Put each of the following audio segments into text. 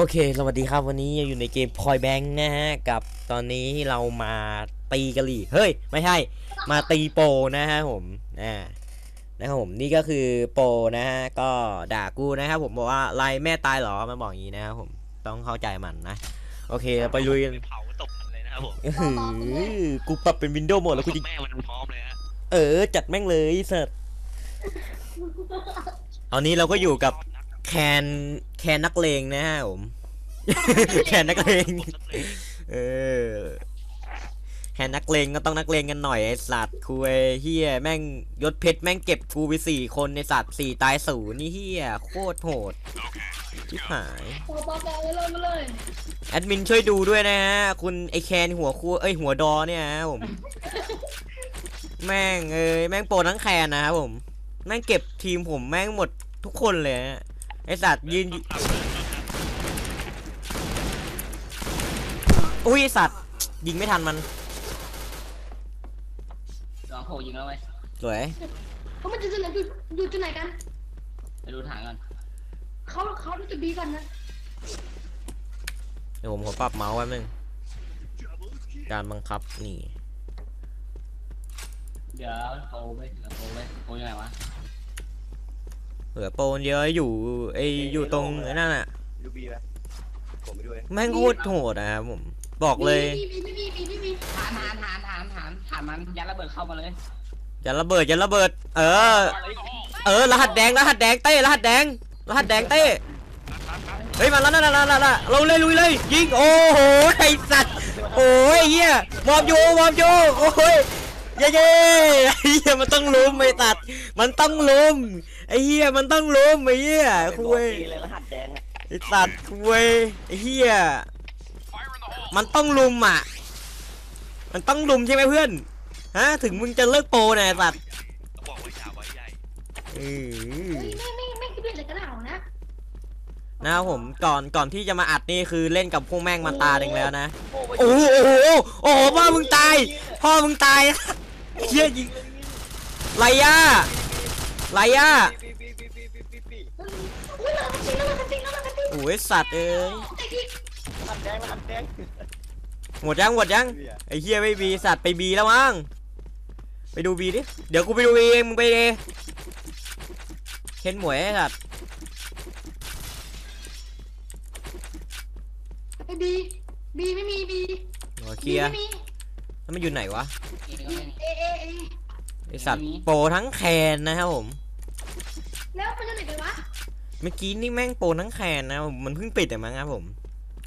โอเค สวัสดีครับ วันนี้อยู่ในเกมพอยแบงค์นะฮะ กับตอนนี้เรามาตีกะหรี่ เฮ้ย ไม่ใช่ มาตีโปรนะฮะผมอ่านะครับผม นี่ก็คือโปรนะฮะ ก็ด่ากูนะครับผมบอกว่าไล่แม่ตายเหรอ มันบอกอย่างนี้นะครับผม ต้องเข้าใจมันนะ โอเคเราไปลุยกันไปเผาตบมันเลยนะครับผมอื้อหือกูปรับเป็นวินโดว์หมดแล้วกูจะแม่มันพร้อมเลยฮะ เออ จัดแม่งเลยเสิร์ตตอนนี้เราก็อยู่กับแคน แคนนักเลงนะฮะผม แคนนักเลง เออแคนนักเลงก็ต้องนักเลงกันหน่อยไอสัตว์คุยเฮียแม่งยศเพชรแม่งเก็บกูไปสี่คนในสัตว์สี่ตายศูนย์นี่เฮียโคตรโหดชิบหายปอปอปอไปเลยมาเลยแอดมินช่วยดูด้วยนะฮะคุณไอแคนหัวคูเอ้ยหัวดอเนี่ยฮะผม แม่งเอ้ยแม่งโปรทั้งแคนนะครับผม แม่งเก็บทีมผมแม่งหมดทุกคนเลยฮะ ไอสัตว์ยืนอยู่อุ้ยไอ้สัตว์ ยิงไม่ทันมันลองโผล่ยิงแล้วไหมสวยเขามันจะจุดไหนอยู่อยู่จุดไหนกัน ไปดูถังก่อนเขาเขาดูจุดบีก่อนนะเดี๋ยวผมขอปรับเมาส์แป๊บนึงการบังคับนี่ เดี๋ยวโผล่ไปเดี๋ยวโผล่ไปโผล่ยังไงวะ เหลือโปรเยอะอยู่ไออยู่ตรงไอ้นั่นน่ะดูบีไหมผมไปด้วยแม่งโคตรโหดนะครับผมบอกเลยบีบีบีบีบีบีบีฐานฐานฐานฐานฐานฐานมันยัดระเบิดเข้ามาเลยอย่าระเบิดอย่าระเบิด เออ เออรหัสแดงรหัสแดงเต้รหัสแดงรหัสแดงเต้เฮ้ยมาแล้วนั่นนั่นนั่นนั่นเราเลยลุยเลยยิงโอ้โหไอสัตว์โอ้ยเฮียมอบอยู่มอบอยู่โอ้ยเย้เย้ไอ้เฮียมันต้องลุมไอ้สัตว์มันต้องลุม ไอ้เฮียมันต้องลุมไอ้เฮียคุยเลยรหัสแดงอะไอ้สัตว์คุยไอ้เฮียมันต้องลุมอะ มันต้องลุมใช่ไหมเพื่อนฮะถึงมึงจะเลิกโปรนะไอ้สัตว์บอกว่าอย่าไว้ใหญ่เออเฮ้ยไม่ไม่ไม่คิดเป็นอะไรกันหนาวนะนะครับผมก่อนก่อนที่จะมาอัดนี่คือเล่นกับพวกแม่งมาตาหนึ่งแล้วนะโอ้โหโอ้โหโอ้โหพ่อมึงตาย พ่อมึงตายเฮียยิงไรย่า ไรย่าอุ้ยเรากันจริงเรากันจริงเรากันจริงโอ้ยสัตว์เอ้ยแต่ที่รหัสแดงรหัสแดงหมดยังหมดยังไอ้เฮียไม่บีสัตว์ไปบีแล้วมั้งไปดูบีดิเดี๋ยวกูไปดูเองมึงไปเองเข็นหมวยไอ้สัตว์ไอ้บีบีไม่มีบีหัวเคลียร์ไม่มีแล้วมันอยู่ไหนวะเองก็ไม่มีเอเอเอ ไอสัตว์โปรทั้งแคนนะครับผม แล้วมันจะไหนกันวะเมื่อกี้นี่แม่งโปรทั้งแคนนะมันเพิ่งปิดอะมั้งครับผม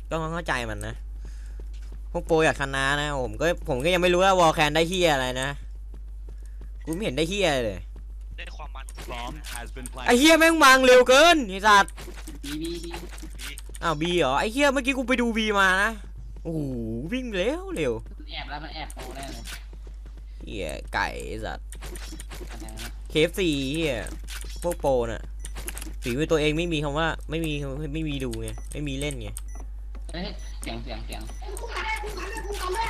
ก็ต้องเข้าใจมันนะพวกโปรอยากชนะนะผมก็ผมก็ยังไม่รู้ว่าวอลแคนได้เฮียอะไรนะกูไม่เห็นได้เฮียเลยได้ความมัน Bomb has been ไอ planted. เฮียแม่งวางเร็วเกินไอสัตว์บีบีบีอ้าวบีเหรอไอเฮียเมื่อกี้กูไปดูบีมานะโอ้โหวิ่งเร็วเร็วแอบแล้วมันแอบโผล่แน่เลย เฮียไก่ไอ้สัตว์อะไรนะเคฟซีเฮียพวกโปรน่ะฝีมือตัวเองไม่มีคำว่าไม่มีไม่มีดูไงไม่มีเล่นไงเฮ้ยเสียงเสียงเสียงคู่กันเลยคู่กันเลยคู่กันเลย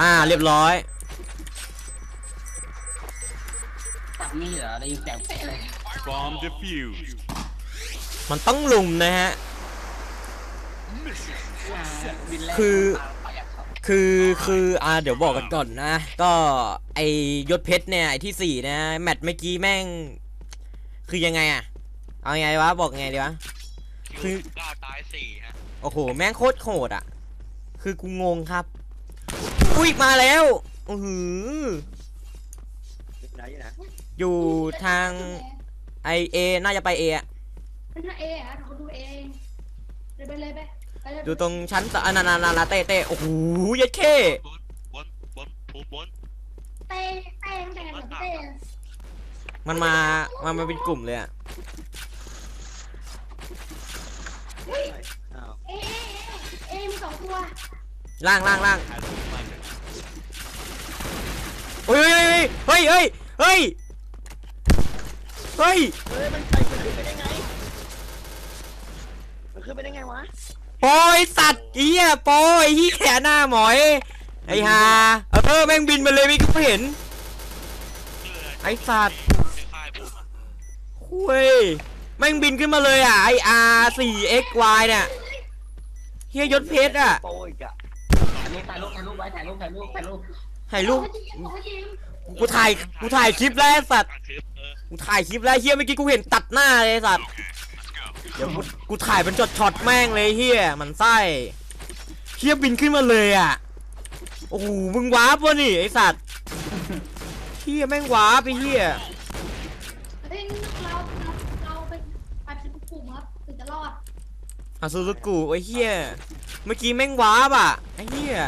อ่าเรียบร้อยจับมีดเหรอได้ยินเสียงเป๊ะเลย Bomb defused. มันต้องลุมนะฮะบินแรกคือ คือคืออ่าเดี๋ยวบอกกันก่อนนะ ก็ไอยศเพชรเนี่ยไอที่สี่นะแมตช์เมื่อกี้แม่ง คือยังไงอะเอาไงวะบอกไงดีวะ คืคืออเก้าตายสี่ฮะโอ้โห แม่งโคตรโหดอะคือกูงงครับ อุ้ยมาแล้วอือหือไหนอยู่นะอยู่ทางไอเอน่าจะไปเออะ เป็นเออะเขาดูเองเลยไปเลยไป ไปเลยอยู่ตรงชั้นสอะนานานานาเต้เต้โอ้โหเยัดเข้บนบนบนบนเต้เต้แต่งแบบเต้มันมามันมาเป็นกลุ่มเลยอะเฮ้ยอ้าวเอเอเอเอมีสองตัวล่างล่างล่าง Has been planted. เฮ้ยเฮ้ยเฮ้ยเฮ้ยเฮ้ยเฮ้ยมันไปมันขึ้นไปได้ไงมันขึ้นไปได้ไงวะ โปยสัตว์เหี้ยโปยเหี้ยหน้าหมอยไอ้ห่าเออแม่งบินมาเลยไม่กูเห็น ไอ้สัตว์ค่ายผมอะคุยแม่งบินขึ้นมาเลยอะไอ R 4 X Y เนี่ยเฮียยศเพชรอะโปรอีกอะอันนี้ถ่ายรูปถ่ายรูปไว้ถ่ายรูปถ่ายรูปถ่ายรูปถ่ายรูปเขาจะยิงเขาจะยิงกูถ่ายกูถ่ายคลิปแล้วไอ้สัตว์ตัดคลิปเออกูถ่ายคลิปแล้วเฮียเมื่อกี้กูเห็นตัดหน้าเลยไอ้สัตว์ เดี๋ยวกูกูถ่ายเป็นจดช็อตแม่งเลยเฮียมันไส้เฮียบินขึ้นมาเลยอะโอ้โหมึงว้าปะนี่ไอสัตว์เฮียแม่งว้าไปเฮียเฮ้ยเราเราเราเป็นไปเป็นกลุ่มครับถึงจะรอดอาซูรุกุไอ้เฮียเมื่อกี้แม่งว้าบอะไอ้เฮีย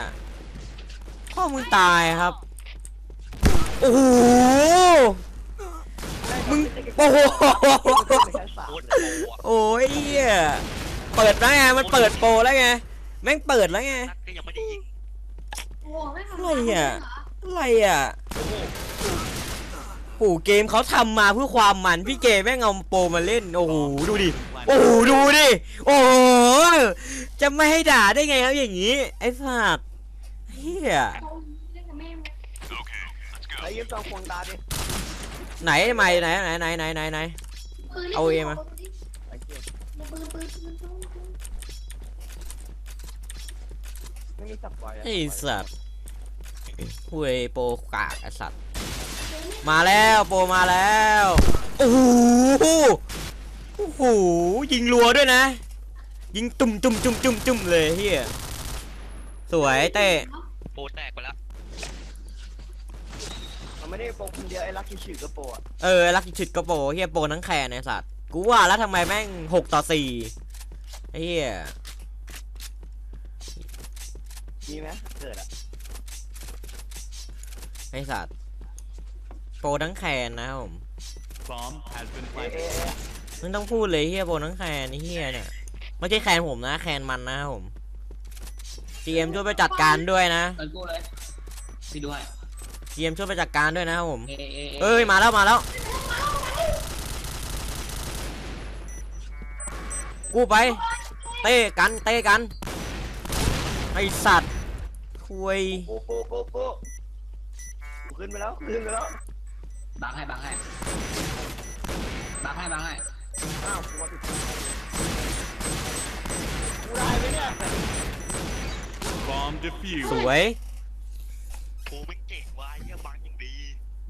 พ่อมึงตายครับโอ้โห มึงโอ้โหไม่ใช่สาวโคตรโปรอะโอ้ยเฮียเปิดแล้วไงมันเปิดโปรแล้วไงแม่งเปิดแล้วไงนัดก็ยังไม่ได้ยิงโอ้ไม่ทำอะไรอะเหรออะไรอะโอ้โหเกมเขาทำมาเพื่อความมันพี่เกมแม่งเอาโปรมาเล่นโอ้โหดูดิโอ้โหดูดิโอ้โหจะไม่ให้ด่าได้ไงครับอย่างนี้ไอ้สัตว์เฮียเขาเล่นกับแม่ไหมไอ้ยิ้มจองควงตาดิ ไหนไม่ไหนไหนไหนไหนไหนไหนเอาเอมาไมอะไอสัตว์คุยโปรกากไอสัตว์ มาแล้วโปมาแล้วโอ้โหโอ้โหยิงรัวด้วยนะ ยิงจุ่มจุ่มจุ่มจุ่มตุ่มเลยเฮียสวยเต้โปแตกไปแล้ว ไม่ได้โปรคนเดียวไอ้ลักกี้ชื่อก็โปรอะเออลักชิดก็โปรเฮียโปรทั้งแคนไอ้สัตว์กูว่าแล้วทำไมแม่งหกต่อสี่ไอ้เฮียมีไหมเกิดอะไอ้สัตว์โปรทั้งแคนนะครับผม Bomb has been เอ๊ะ planted. เอ๊ะเอ๊ะมึงต้องพูดเลยเฮียโปรทั้งแคนไอ้เฮียเนี่ยไม่ใช่แคนผมนะแคนมันนะครับผม GM ช่วยไปจัดการด้วยนะ เปิดกูเลยพี่ด้วย GM ช่วยไปจัดการด้วยนะครับผมเอเอเอ้ยมาแล้วมาแล้ว กูไป เต้กันเต้กันไอสัตว์คุยโปรโปรโปรโปรกูขึ้นไปแล้วขึ้นไปแล้วบังให้บังให้บังให้บังให้อ้าวกูมาผิดกูได้ไหมเนี่ย Bomb ส defused. วยโปรแม่งเก่งว่ะเหี้ยบังอย่างดี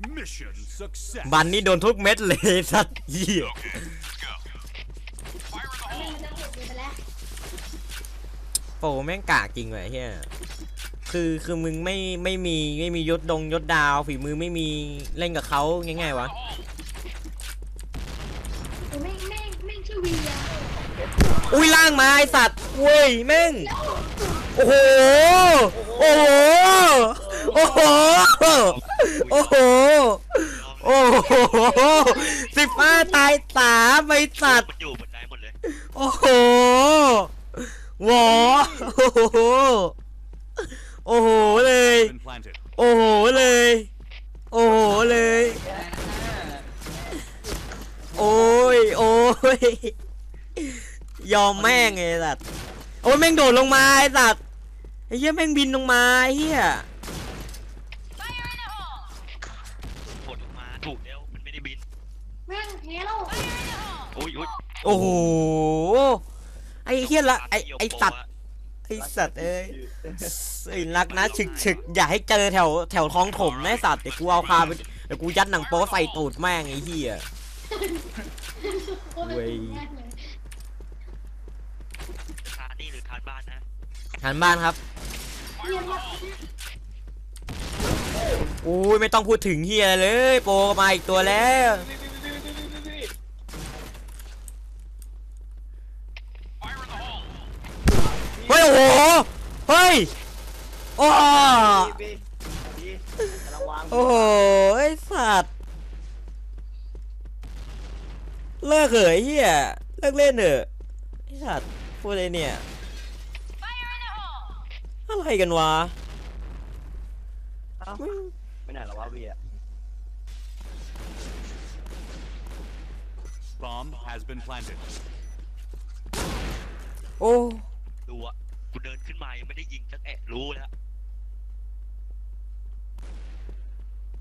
Mission success. บันนี่โดนทุกเม็ดเลยสัตว์เหี้ยแม่มันจะหลุดไปแล้วโปรแม่งกากจริงเลยเฮียคือคือมึงไม่ไม่มีไม่มียศดงยศดาว ฝีมือไม่มีเล่นกับเขาง่ายๆวะ โอ้แม่งแม่งแม่งชื่อวีอะอุ้ยล่างมาไอสัตว์เว้ยแม่ง โอ้โห โอ้โห โอ้โห โอ้โห โอ้โหสิบห้าตายสามไอสัตว์ มันอยู่บนไดหมดเลย โอ้โหหวอโอ้โห โอ้โหเลย Been planted. โอ้โหเลย โอ้โหเลย โอ้ย โอ้ย ยอมแม่งไอ้สัตว์ โอ้ยแม่งโดดลงมาไอ้สัตว์ไอ้เหี้ยแม่งบินลงมาไอ้เหี้ยกดลงมาถูกแล้วมันไม่ได้บินแม่งแพ้แล้วโอ้ยโอ้ยโอ้โหไอ้เหี้ยละไอ้ไอ้สัตว์ไอ้สัตว์เอ้ยไอ้รักนะฉึกฉึกอย่าให้เจอแถวแถวท้องถมนะไอ้สัตว์เดี๋ยวกูเอาคาไปเดี๋ยวกูยัดหนังโป๊ใส่ตูดแม่งไอ้เหี้ยโคตรเป็นแม่งเลย ทานบ้านนะหันบ้านครับ อุ้ยไม่ต้องพูดถึงเฮียเลย โปรมาอีกตัวแล้ว เฮ้ยโอ้โห เฮ้ยโอ้โอ้โหไอสัตว์ เลิกเหอะไอ้เฮียเลิกเล่นเถอะไอสัตว์พูดอะไรเนี่ย อะไรกันวะเอ้าไม่ไหนหรอวะบีอะ Bomb has been planted. โอ้ดูอะกูเดินขึ้นมายังไม่ได้ยิงสักแอะรู้แล้ว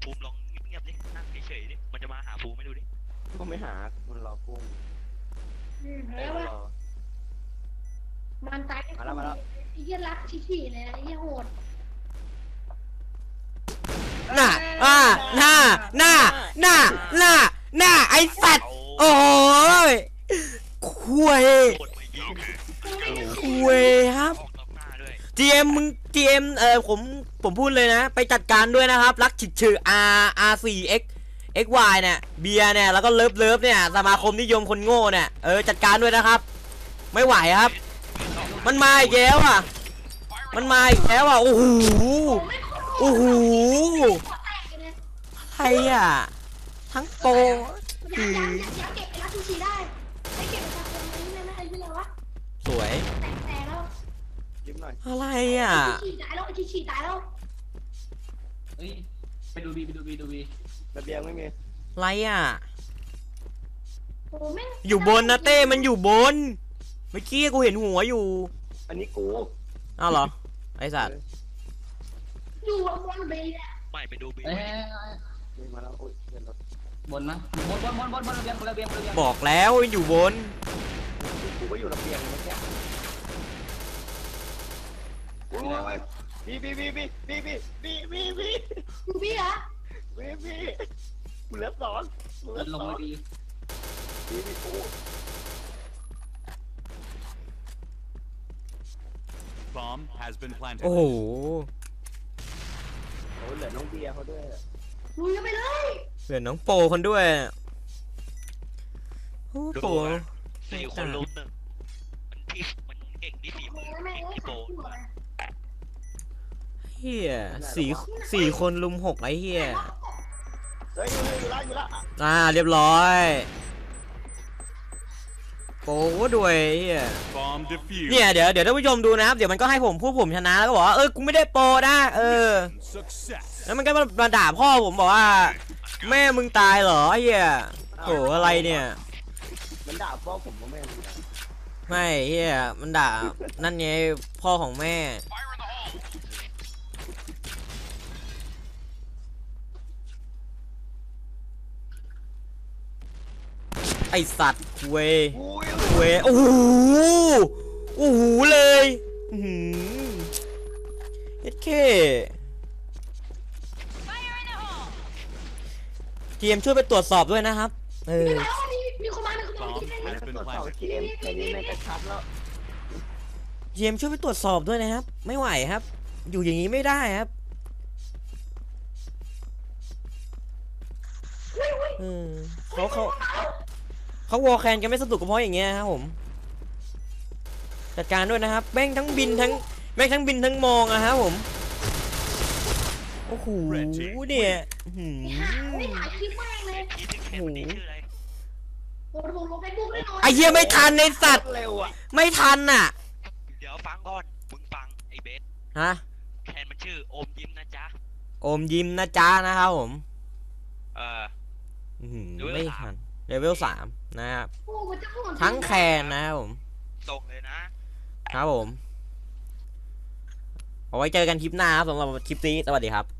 ภูมิลองเงียบๆดินั่งเฉยๆดิมันจะมาหาภูมิไม่ดูดิ กูไม่หามันรอกุ้งอืมเต้แล้วมารว่าอ มันตายมาแล้วมาแล้ว ไอ้เหี้ยรักชี้ๆเลยนะไอ้เหี้ยโหดหน้าอ่าหน้า หน้า หน้า หน้า หน้า ไอสัตว์ โอ้ยคุยโดดมายิงคุยครับออกนอกหน้าด้วย GM มึง GM เออผม ผมพูดเลยนะ ไปจัดการด้วยนะครับ รักฉิดชื่อ R R 4 X X Y เนี่ย เบียร์เนี่ย แล้วก็เลิฟเลิฟเนี่ย สมาคมนิยมคนโง่เนี่ย เออ จัดการด้วยนะครับ ไม่ไหวครับ มันมาอีกแล้วอะ มันมาอีกแล้วอะ โอ้โห โอ้โหใครอะ ทั้งโปรยังยังยังเก็บไปรักชี้ๆได้ไอ้เก็บไปทำตรงนี้นะอ้เหี้ยอะไรวะสวย แตกแตกแล้วยิ้มหน่อยอะไรอะชี้ๆตายแล้วชี้ๆตายแล้วเฮ้ยไปดูบีไปดูบีดูบีระเบียงไม่มีอะไรอะ โอ้แม่งอยู่บนนะเต้มันอยู่บน มื่อกี้กูเห็นหัวอยู่อันนี้กูอ้าวเหรอไอสัตว์อยู่บนเบย์เนี่ยไม่ไปดูบีเอ้ยนี่มาแล้วโอ้ยเห็นรถบนนะบนบนบนบนบนระเบียงบนระเบียงบนระเบียงบอกแล้วมันอยู่บนกูก็อยู่ระเบียงเมื่อกี้โอ้ยบีบีบีบีบีบีบีบีบีอยู่พี่เหรอบีบีกูเหลือสองกูเหลือลสงองมาบีบีบีกู Bomb has been planted. โอ้โห โอ้ยเหลือน้องเบียร์เขาด้วยลุยกันไปเลยเหลือน้องโปคนด้วยโอ้โป สี่คนลุ้มหนึ่งมันที่มันเก่งที่ฝีโอ้มือแม่งเก่งเอ้ยที่โบขายหัวเลยเฮียสี่สี่คนลุมหกไอ้เฮียเฮ้ยอยู่เลยอยู่ละอยู่ละอ่าเรียบร้อย โปด้วยเฮีย Bomb defused. เนี่ยเดี๋ยวเดี๋ยวท่านผู้ชมดูนะครับเดี๋ยวมันก็ให้ผมพูดผมชนะแล้วก็บอกว่าเออกูไม่ได้โปรนะเออ Success. แล้วมันก็มามาด่าพ่อผมบอกว่า แม่มึงตายเหรอไอ้เฮียโหอะไรเนี่ยมันด่าพ่อผมว่าแม่มึงนะไม่เฮียมันด่านั่นไงพ่อของแม่ไอสัตว์เวยอุ้ย เวยโอ้โหโอ้โหเลยอื้อหือเอ็ดเคทีมช่วยไปตรวจสอบด้วยนะครับ เออแล้วมีมีคนมามีคนมา Bomb ที่ไหน has ต been รวจสอบ planted. ทีเอ็มแค่นี้แม่งก็ชัดแล้วทีมช่วยไปตรวจสอบด้วยนะครับ ไม่ไหวครับ อยู่อย่างนี้ไม่ได้ครับเออเขาเขา เขาวอลแคนกันไม่สนุกก็เพราะอย่างเงี้ยครับผมจัดการด้วยนะครับแม่งทั้งบินทั้งแม่งทั้งบินทั้งมองอะครับผมโอ้โหเนี่ยอื้อหืไม่อหาคลิปแม่งเลยที่ที่เห็นวันนี้ชื่ออะไรโอ้โหลงเฟซบุ๊กแน่นอนไอเหี้ยไม่ทันในสัตว์เร็วอะไม่ทันน่ะ เดี๋ยวฟังก่อนมึงฟังไอ้เบสฮะแทนมันชื่อโอมยิ้มนะจ๊ะโอมยิ้มนะจ๊ะนะครับผม เอออื้อหือเลเวลไม่สามทัน เลเวลสามนะครับ โอ้โหจะโหดทั้งแคนนะครับผม ส่งเลยนะ ครับผม เอาไว้เจอกันคลิปหน้าครับสำหรับคลิปนี้ สวัสดีครับ